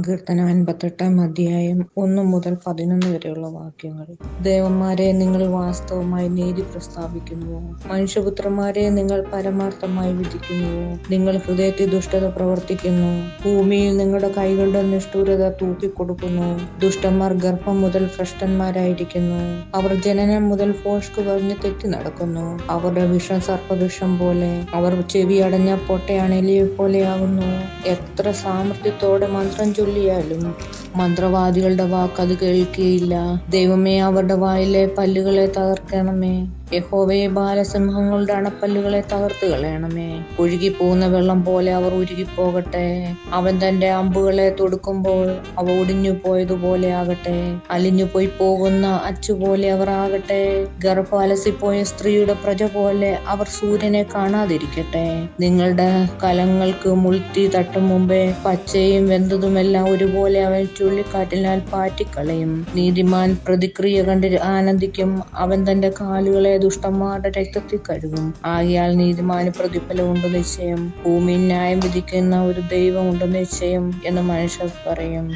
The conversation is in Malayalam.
സങ്കീർത്തനം അൻപത്തെട്ടാം അധ്യായം ഒന്ന് മുതൽ പതിനൊന്ന് വരെയുള്ള വാക്യങ്ങൾ. ദേവന്മാരെ നിങ്ങൾ വാസ്തവമായി നീതി പ്രസ്താവിക്കുന്നുവോ? മനുഷ്യപുത്രന്മാരെ നിങ്ങൾ പരമാർത്ഥമായി വിധിക്കുന്നുവോ? നിങ്ങൾ ഹൃദയത്തിൽ ദുഷ്ടത പ്രവർത്തിക്കുന്നു. ഭൂമിയിൽ നിങ്ങളുടെ കൈകളുടെ നിഷ്ഠൂരത തൂക്കിക്കൊടുക്കുന്നു. ദുഷ്ടന്മാർ ഗർഭം മുതൽ ഭ്രഷ്ടന്മാരായിരിക്കുന്നു. അവർ ജനനം മുതൽ ഫോഷ്ക്ക് പറഞ്ഞ് തെറ്റി നടക്കുന്നു. അവരുടെ വിഷം സർപ്പവിഷം പോലെ. അവർ ചെവി അടഞ്ഞ പൊട്ടയാണെലിയെ പോലെയാകുന്നു. എത്ര സാമർഥ്യത്തോടെ മന്ത്രം ചൊല്ലിയാലും മന്ത്രവാദികളുടെ വാക്ക് അത് കേൾക്കുകയില്ല ദൈവമേ അവരുടെ വായിലെ പല്ലുകളെ തകർക്കണമേ. യഹോവയെ ബാലസിംഹങ്ങളുടെ അണപ്പല്ലുകളെ തകർത്ത് കളയണമേ. ഒഴുകിപ്പോകുന്ന വെള്ളം പോലെ അവർ ഉരുകിപ്പോകട്ടെ. അവൻ തന്റെ അമ്പുകളെ തൊടുക്കുമ്പോൾ അവ ഒടിഞ്ഞു പോയതുപോലെ ആകട്ടെ. അലിഞ്ഞു പോയി പോകുന്ന അച്ചുപോലെ അവർ ആകട്ടെ. ഗർഭാലസിപ്പോയ സ്ത്രീയുടെ പ്രജ പോലെ അവർ സൂര്യനെ കാണാതിരിക്കട്ടെ. നിങ്ങളുടെ കലങ്ങൾക്ക് മുൾത്തി തട്ടും മുമ്പേ പച്ചയും വെന്തതുമെല്ലാം ഒരുപോലെ അവൻ ചുഴലിക്കാറ്റിനാൽ പാറ്റിക്കളയും. നീതിമാൻ പ്രതിക്രിയ കണ്ട് ആനന്ദിക്കും. അവൻ തന്റെ കാലുകളെ ദുഷ്ടന്മാരുടെ രക്തത്തിൽ കഴുകും. ആകിയാൽ നീതിമാന് പ്രതിഫലമുണ്ട് നിശ്ചയം. ഭൂമിയിൽ ന്യായം വിധിക്കുന്ന ഒരു ദൈവമുണ്ട് നിശ്ചയം എന്ന് മനുഷ്യർ പറയും.